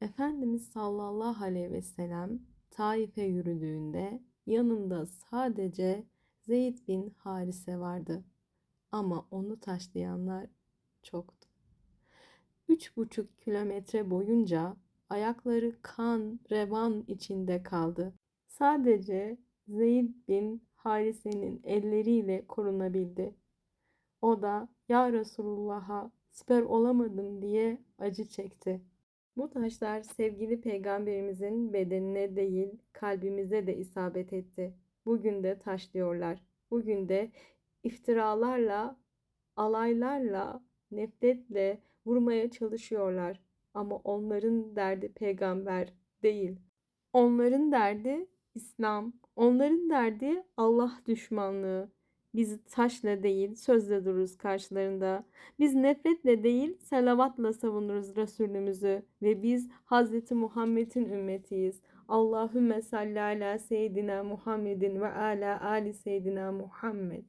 Efendimiz sallallahu aleyhi ve sellem Taif'e yürüdüğünde yanında sadece Zeyd bin Harise vardı. Ama onu taşlayanlar çoktu. Üç buçuk kilometre boyunca ayakları kan, revan içinde kaldı. Sadece Zeyd bin Harise'nin elleriyle korunabildi. O da ya Resulullah'a siper olamadım diye acı çekti. Bu taşlar sevgili peygamberimizin bedenine değil kalbimize de isabet etti. Bugün de taşlıyorlar. Bugün de iftiralarla, alaylarla, nefretle vurmaya çalışıyorlar. Ama onların derdi peygamber değil. Onların derdi İslam. Onların derdi Allah düşmanlığı. Biz taşla değil sözle dururuz karşılarında. Biz nefretle değil selavatla savunuruz Resulümüzü. Ve biz Hazreti Muhammed'in ümmetiyiz. Allahümme salli ala seyyidina Muhammedin ve ala ali seyyidina Muhammed.